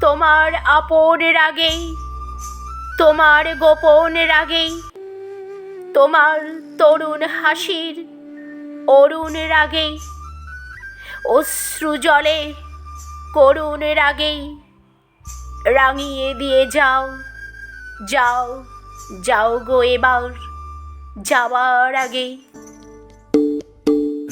তোমার আপন রাগে, তোমার গোপন রাগে, তোমার তরুণ হাসির অরুণ রাগে, অশ্রু জলে করুণ রাগেই রাঙিয়ে দিয়ে যাও যাও যাও গো এবার যাওয়ার আগে।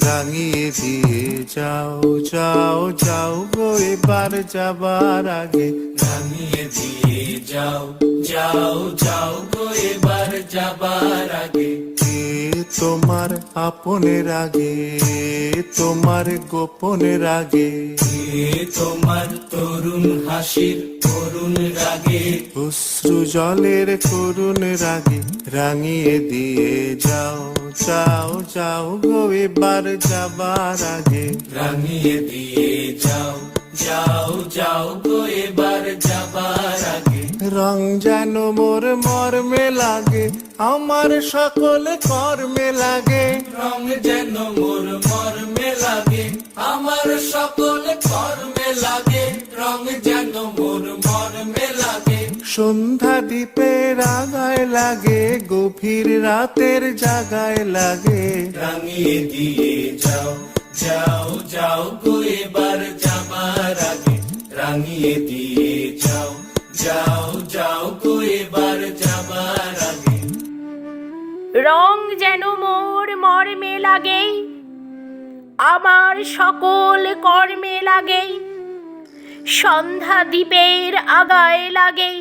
রাঙিয়ে দিয়ে যাও যাও যাও গো, এবার যাবার আগে। রাঙিয়ে দিয়ে যাও যাও যাও গো, এবার যাবার আগে। তোমার আপনের আগে তোমার গোপনের আগে এ তোমার তরুণ হাসির করুণ রাগে। অশ্রু জলের করুণ রাগে রাঙিয়ে দিয়ে যাও যাও যাও গো এবার যাবার আগে। রাঙিয়ে দিয়ে যাও যাও যাও গো এবার যাবার আগে। রং যেন মোর মর্মে লাগে আমার সকল কর্মে লাগে। রং যেন মোর মর্মে লাগে আমার সকল কর্মে লাগে। রং যেন মোর মর্মে লাগে। সন্ধ্যা দ্বীপের রাগায় লাগে গভীর রাতের জাগায় লাগে। রাঙিয়ে দিয়ে যাও যাও যাও গো এবার যাবার আগে। রাঙিয়ে দিয়ে যেন মোর মর্মে লাগে, আমার সকল কর্মে লাগে, সন্ধ্যা দ্বীপের আগায় লাগে,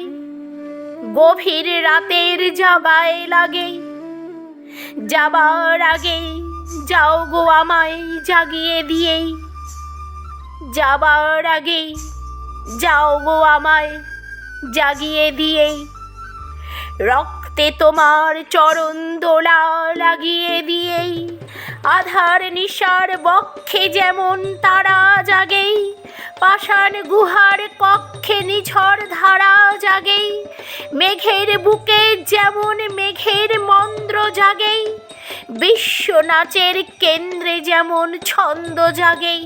গভীর রাতের জাগায় লাগে। যাবার আগে যাও গো আমায় জাগিয়ে দিয়েই যাবার আগে যাও গো আমায় জাগিয়ে দিয়েই রক্তে তোমার চরণ দোলা লাগিয়ে দিয়েই, আধার নিশার বক্ষে যেমন তারা জাগেই, পাষাণ গুহার কক্ষে নিঝড় ধারা জাগেই, মেঘের বুকে যেমন মেঘের মন্দ্র জাগেই, বিশ্ব নাচের কেন্দ্রে যেমন ছন্দ জাগেই,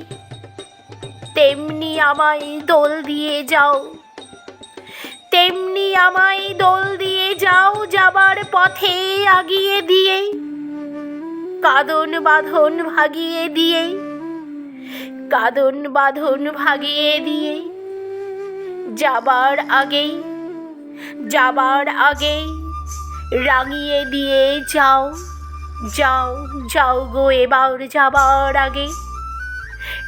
তেমনি আমায় দোল দিয়ে যাও। তেমনি আমায় দোল দিয়ে যাও যাবার পথে আগিয়ে দিয়ে। কাদন বাঁধন ভাগিয়ে দিয়ে। কাদন বাঁধন ভাগিয়ে দিয়ে। যাবার আগেই যাবার আগেই রাঙিয়ে দিয়ে যাও যাও যাও গো এবার যাবার আগে।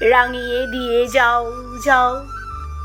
রাঙিয়ে দিয়ে যাও যাও।